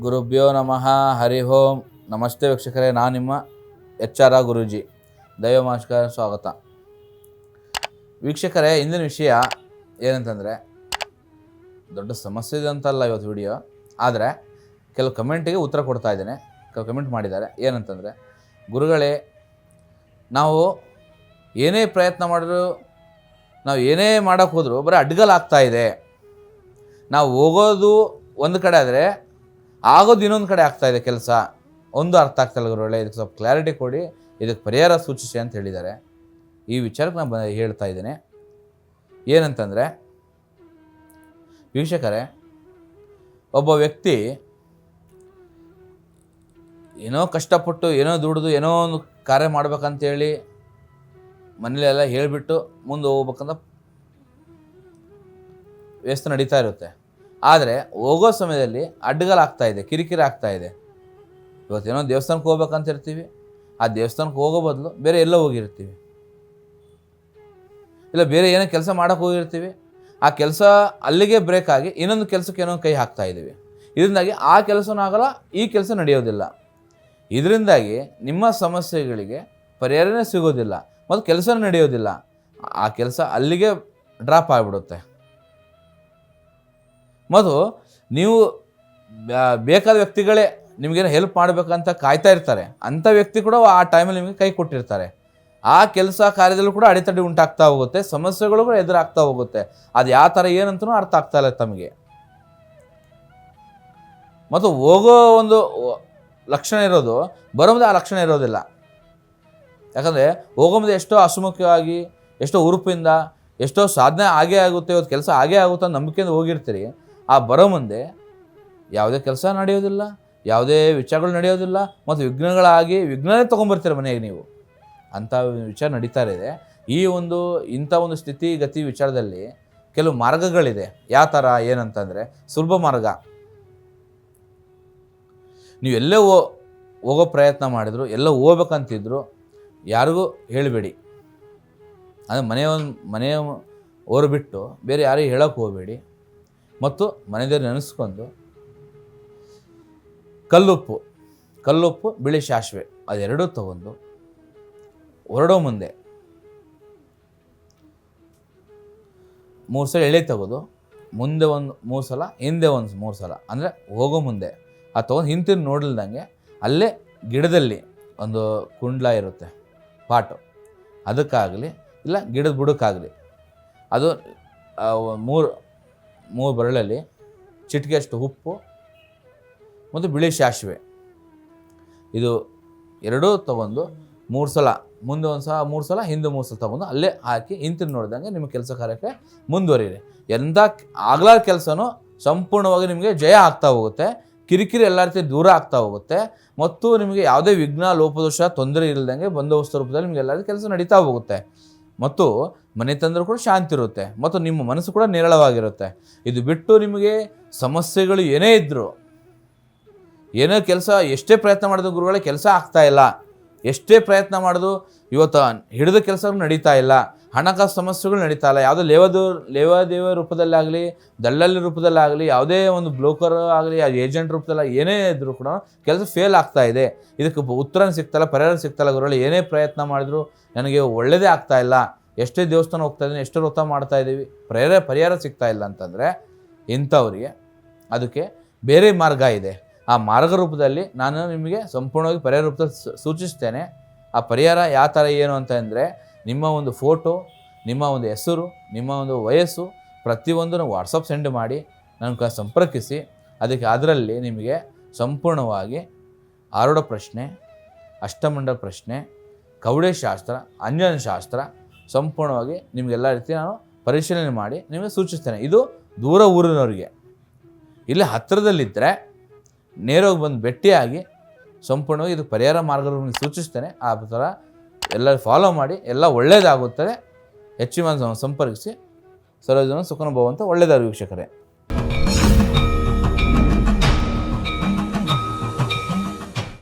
ಗುರುಭ್ಯೋ ನಮಃ, ಹರಿ ಓಂ. ನಮಸ್ತೆ ವೀಕ್ಷಕರೇ, ನಾನು ನಿಮ್ಮ ಎಚ್ ಆರ್ ಗುರೂಜಿ. ದೈವಮಾಸ್ಕರ ಸ್ವಾಗತ. ವೀಕ್ಷಕರೇ, ಇಂದಿನ ವಿಷಯ ಏನಂತಂದರೆ, ದೊಡ್ಡ ಸಮಸ್ಯೆ ಇದೆ ಅಂತಲ್ಲ ಇವತ್ತು ವಿಡಿಯೋ ಆದರೆ, ಕೆಲವು ಕಮೆಂಟಿಗೆ ಉತ್ತರ ಕೊಡ್ತಾ ಇದ್ದೇನೆ. ಕೆಲವು ಕಮೆಂಟ್ ಮಾಡಿದ್ದಾರೆ. ಏನಂತಂದರೆ, ಗುರುಗಳೇ, ನಾವು ಏನೇ ಪ್ರಯತ್ನ ಮಾಡಿದ್ರು, ನಾವು ಏನೇ ಮಾಡೋಕ್ಕೆ ಹೋದರೂ ಬರೀ ಅಡ್ಗಲಾಗ್ತಾ ಇದೆ. ನಾವು ಹೋಗೋದು ಒಂದು ಕಡೆ ಆದರೆ ಆಗೋದು ಇನ್ನೊಂದು ಕಡೆ ಆಗ್ತಾ ಇದೆ ಕೆಲಸ. ಒಂದು ಅರ್ಥ ಆಗ್ತಾಯಿಲ್ಲ ಗುರುಗಳೇ ಇದಕ್ಕೆ ಸ್ವಲ್ಪ ಕ್ಲಾರಿಟಿ ಕೊಡಿ. ಇದಕ್ಕೆ ಪರಿಹಾರ ಸೂಚಿಸಿ ಅಂತ ಹೇಳಿದ್ದಾರೆ. ಈ ವಿಚಾರಕ್ಕೆ ನಾನು ಬ ಹೇಳ್ತಾ ಇದ್ದೇನೆ. ಏನಂತಂದರೆ, ವೀಕ್ಷಕರೇ, ಒಬ್ಬ ವ್ಯಕ್ತಿ ಏನೋ ಕಷ್ಟಪಟ್ಟು, ಏನೋ ದುಡಿದು, ಏನೋ ಒಂದು ಕಾರ್ಯ ಮಾಡ್ಬೇಕಂತೇಳಿ ಮನೇಲೆಲ್ಲ ಹೇಳಿಬಿಟ್ಟು ಮುಂದೆ ಹೋಗ್ಬೇಕಂತ ವ್ಯವಸ್ಥೆ ನಡೀತಾ ಇರುತ್ತೆ. ಆದರೆ ಹೋಗೋ ಸಮಯದಲ್ಲಿ ಅಡ್ಡಗಲಾಗ್ತಾ ಇದೆ, ಕಿರಿಕಿರಿ ಆಗ್ತಾ ಇದೆ. ಇವತ್ತೇನೋ ದೇವಸ್ಥಾನಕ್ಕೆ ಹೋಗ್ಬೇಕಂತ ಇರ್ತೀವಿ. ಆ ದೇವಸ್ಥಾನಕ್ಕೆ ಹೋಗೋ ಬದಲು ಬೇರೆ ಎಲ್ಲೋ ಹೋಗಿರ್ತೀವಿ. ಇಲ್ಲ ಬೇರೆ ಏನೋ ಕೆಲಸ ಮಾಡೋಕೆ ಹೋಗಿರ್ತೀವಿ. ಆ ಕೆಲಸ ಅಲ್ಲಿಗೆ ಬ್ರೇಕ್ ಆಗಿ ಇನ್ನೊಂದು ಕೆಲಸಕ್ಕೆ ಏನೋ ಕೈ ಹಾಕ್ತಾ ಇದ್ದೀವಿ. ಇದರಿಂದಾಗಿ ಆ ಕೆಲಸನೂ ಆಗಲ್ಲ, ಈ ಕೆಲಸ ನಡೆಯೋದಿಲ್ಲ. ಇದರಿಂದಾಗಿ ನಿಮ್ಮ ಸಮಸ್ಯೆಗಳಿಗೆ ಪರಿಹಾರನೇ ಸಿಗೋದಿಲ್ಲ. ಮತ್ತು ಕೆಲಸ ನಡೆಯೋದಿಲ್ಲ. ಆ ಕೆಲಸ ಅಲ್ಲಿಗೆ ಡ್ರಾಪ್ ಆಗಿಬಿಡುತ್ತೆ. ಮತ್ತು ನೀವು ಬೇಕಾದ ವ್ಯಕ್ತಿಗಳೇ ನಿಮಗೇನು ಹೆಲ್ಪ್ ಮಾಡಬೇಕಂತ ಕಾಯ್ತಾ ಇರ್ತಾರೆ. ಅಂಥ ವ್ಯಕ್ತಿ ಕೂಡ ಆ ಟೈಮಲ್ಲಿ ನಿಮಗೆ ಕೈ ಕೊಟ್ಟಿರ್ತಾರೆ. ಆ ಕೆಲಸ ಕಾರ್ಯದಲ್ಲೂ ಕೂಡ ಅಡೆತಡೆ ಉಂಟಾಗ್ತಾ ಹೋಗುತ್ತೆ, ಸಮಸ್ಯೆಗಳು ಕೂಡ ಎದುರಾಗ್ತಾ ಹೋಗುತ್ತೆ. ಅದು ಯಾವ ಥರ ಏನಂತೂ ಅರ್ಥ ಆಗ್ತಾ ಇಲ್ಲ ತಮಗೆ. ಮತ್ತು ಹೋಗೋ ಒಂದು ಲಕ್ಷಣ ಇರೋದು, ಬರೋದೇ ಆ ಲಕ್ಷಣ ಇರೋದಿಲ್ಲ. ಯಾಕಂದರೆ ಹೋಗೋ ಮುಂದೆ ಎಷ್ಟೋ ಅಸುಮುಖ್ಯವಾಗಿ, ಎಷ್ಟೋ ಉರುಪಿಂದ, ಎಷ್ಟೋ ಸಾಧನೆ ಆಗೇ ಆಗುತ್ತೆ, ಇವತ್ತು ಕೆಲಸ ಆಗೇ ಆಗುತ್ತೆ ಅನ್ನೋ ನಂಬಿಕೆಯಿಂದ ಹೋಗಿರ್ತೀರಿ. ಆ ಬರೋ ಮುಂದೆ ಯಾವುದೇ ಕೆಲಸ ನಡೆಯೋದಿಲ್ಲ, ಯಾವುದೇ ವಿಚಾರಗಳು ನಡೆಯೋದಿಲ್ಲ ಮತ್ತು ವಿಘ್ನಗಳಾಗಿ ವಿಘ್ನನೇ ತೊಗೊಂಬರ್ತೀರ ಮನೆಗೆ ನೀವು. ಅಂಥ ವಿಚಾರ ನಡೀತಾ ಇದೆ. ಈ ಒಂದು ಇಂಥ ಒಂದು ಸ್ಥಿತಿ, ಗತಿ ವಿಚಾರದಲ್ಲಿ ಕೆಲವು ಮಾರ್ಗಗಳಿದೆ. ಯಾವ ಥರ, ಏನಂತಂದರೆ, ಸುಲಭ ಮಾರ್ಗ. ನೀವು ಎಲ್ಲೇ ಹೋ, ಹೋಗೋ ಪ್ರಯತ್ನ ಮಾಡಿದ್ರು, ಎಲ್ಲ ಹೋಗ್ಬೇಕಂತಿದ್ರು ಯಾರಿಗೂ ಹೇಳಬೇಡಿ. ಅಂದರೆ ಮನೆಯ ಮನೆಯ ಮನೆಯವರು ಬಿಟ್ಟು ಬೇರೆ ಯಾರಿಗೂ ಹೇಳೋಕೆ ಹೋಗಬೇಡಿ. ಮತ್ತು ಮನೆದೇವ್ರು ನೆನೆಸ್ಕೊಂಡು ಕಲ್ಲುಪ್ಪು ಕಲ್ಲುಪ್ಪು, ಬಿಳಿ ಸಾಸಿವೆ ಅದೆರಡೂ ತಗೊಂಡು ಹೊರಡೋ ಮುಂದೆ ಮೂರು ಸಲ ಎಳೆ ತೆಗೆದು ಮುಂದೆ ಒಂದು ಮೂರು ಸಲ, ಹಿಂದೆ ಒಂದು ಮೂರು ಸಲ, ಅಂದರೆ ಹೋಗೋ ಮುಂದೆ. ಆ ತೊಗೊಂಡು ಹಿಂತಿರು ನೋಡಿಲ್ದಂಗೆ ಅಲ್ಲೇ ಗಿಡದಲ್ಲಿ ಒಂದು ಕುಂಡ್ಲ ಇರುತ್ತೆ, ಪಾಟು. ಅದಕ್ಕಾಗಲಿ, ಇಲ್ಲ ಗಿಡದ ಬುಡಕ್ಕಾಗಲಿ. ಅದು ಮೂರು ಮೂರು ಬರಳಲ್ಲಿ ಚಿಟಿಕೆಯಷ್ಟು ಉಪ್ಪು ಮತ್ತು ಬಿಳಿ ಸಾಸಿವೆ ಇದು ಎರಡೂ ತೊಗೊಂಡು ಮೂರು ಸಲ, ಮುಂದೆ ಒಂದು ಸಲ, ಮೂರು ಸಲ, ಹಿಂದೆ ಮೂರು ಸಲ ತೊಗೊಂಡು ಅಲ್ಲೇ ಹಾಕಿ ಹಿಂತಿರು ನೋಡಿದಂಗೆ ನಿಮ್ಮ ಕೆಲಸ ಕಾರ್ಯಕ್ಕೆ ಮುಂದುವರಿಯಿರಿ. ಎಂಥ ಆಗ್ಲಾರ ಕೆಲಸನೂ ಸಂಪೂರ್ಣವಾಗಿ ನಿಮಗೆ ಜಯ ಆಗ್ತಾ ಹೋಗುತ್ತೆ. ಕಿರಿಕಿರಿ ಎಲ್ಲ ರೀತಿ ದೂರ ಆಗ್ತಾ ಹೋಗುತ್ತೆ. ಮತ್ತು ನಿಮಗೆ ಯಾವುದೇ ವಿಘ್ನ, ಲೋಪದೋಷ, ತೊಂದರೆ ಇಲ್ಲದಂಗೆ ಬಂದೋಬಸ್ತ ರೂಪದಲ್ಲಿ ನಿಮಗೆ ಎಲ್ಲ ಕೆಲಸ ನಡೀತಾ ಹೋಗುತ್ತೆ. ಮತ್ತು ಮನೆ ತಂದರೂ ಕೂಡ ಶಾಂತಿ ಇರುತ್ತೆ ಮತ್ತು ನಿಮ್ಮ ಮನಸ್ಸು ಕೂಡ ನಿರಳವಾಗಿರುತ್ತೆ. ಇದು ಬಿಟ್ಟು ನಿಮಗೆ ಸಮಸ್ಯೆಗಳು ಏನೇ ಇದ್ದರೂ ಏನೋ ಕೆಲಸ, ಎಷ್ಟೇ ಪ್ರಯತ್ನ ಮಾಡಿದ್ರು ಗುರುಗಳೇ ಕೆಲಸ ಆಗ್ತಾಯಿಲ್ಲ ಎಷ್ಟೇ ಪ್ರಯತ್ನ ಮಾಡಿದ್ರು ಇವತ್ತು ಹಿಡಿದ ಕೆಲಸ ನಡೀತಾ ಇಲ್ಲ. ಹಣಕಾಸು ಸಮಸ್ಯೆಗಳು ನಡೀತಾ ಇಲ್ಲ. ಯಾವುದೋ ಲೇವದು ಲೇವಾದೇವ ರೂಪದಲ್ಲಾಗಲಿ ದಲ್ಲಾಳಿ ರೂಪದಲ್ಲಾಗಲಿ, ಯಾವುದೇ ಒಂದು ಬ್ರೋಕರ್ ಆಗಲಿ ಏಜೆಂಟ್ ರೂಪದಲ್ಲಿ, ಏನೇ ಇದ್ದರೂ ಕೂಡ ಕೆಲಸ ಫೇಲ್ ಆಗ್ತಾ ಇದೆ. ಇದಕ್ಕೆ ಉತ್ತರ ಸಿಗ್ತಾಯಿಲ್ಲ ಪರಿಹಾರ ಸಿಗ್ತಾಯಿಲ್ಲ ಗುರುಗಳು, ಏನೇ ಪ್ರಯತ್ನ ಮಾಡಿದ್ರು ನನಗೆ ಒಳ್ಳೆಯದೇ ಆಗ್ತಾ ಇಲ್ಲ. ಎಷ್ಟೇ ದೇವಸ್ಥಾನ ಹೋಗ್ತಾ ಇದ್ದೀನಿ, ಎಷ್ಟು ವ್ರತ ಮಾಡ್ತಾ ಇದ್ದೀವಿ, ಪರಿಹಾರ ಪರಿಹಾರ ಸಿಗ್ತಾ ಇಲ್ಲ ಅಂತಂದರೆ ಇಂಥವ್ರಿಗೆ ಅದಕ್ಕೆ ಬೇರೆ ಮಾರ್ಗ ಇದೆ. ಆ ಮಾರ್ಗ ರೂಪದಲ್ಲಿ ನಾನು ನಿಮಗೆ ಸಂಪೂರ್ಣವಾಗಿ ಪರಿಹಾರ ರೂಪದಲ್ಲಿ ಸೂಚಿಸ್ತೇನೆ. ಆ ಪರಿಹಾರ ಯಾವ ಥರ ಏನು ಅಂತಂದರೆ ನಿಮ್ಮ ಒಂದು ಫೋಟೋ ನಿಮ್ಮ ಒಂದು ಹೆಸರು, ನಿಮ್ಮ ಒಂದು ವಯಸ್ಸು ಪ್ರತಿಯೊಂದನ್ನು ವಾಟ್ಸಪ್ ಸೆಂಡ್ ಮಾಡಿ ನನಗೆ ಸಂಪರ್ಕಿಸಿ. ಅದಕ್ಕೆ ಅದರಲ್ಲಿ ನಿಮಗೆ ಸಂಪೂರ್ಣವಾಗಿ ಆರುಢ ಪ್ರಶ್ನೆ, ಅಷ್ಟಮಂಡಲ ಪ್ರಶ್ನೆ, ಕವಡೆ ಶಾಸ್ತ್ರ ಅಂಜನ ಶಾಸ್ತ್ರ ಸಂಪೂರ್ಣವಾಗಿ ನಿಮಗೆಲ್ಲ ರೀತಿ ನಾನು ಪರಿಶೀಲನೆ ಮಾಡಿ ನಿಮಗೆ ಸೂಚಿಸ್ತೇನೆ. ಇದು ದೂರ ಊರಿನವರಿಗೆ. ಇಲ್ಲಿ ಹತ್ತಿರದಲ್ಲಿದ್ದರೆ ನೇರವಾಗಿ ಬಂದು ಭೇಟಿಯಾಗಿ ಸಂಪೂರ್ಣವಾಗಿ ಇದು ಪರಿಹಾರ ಮಾರ್ಗವನ್ನು ಸೂಚಿಸ್ತೇನೆ. ಆ ಥರ ಎಲ್ಲ ಫಾಲೋ ಮಾಡಿ ಎಲ್ಲ ಒಳ್ಳೆಯದಾಗುತ್ತದೆ ಹೆಚ್ಚಿನ ಸಂಪರ್ಕಿಸಿ ಸರೋಜನ ಸುಖನ ಭವಂತ ಒಳ್ಳೆಯದಾಗಿ ವೀಕ್ಷಕರೇ.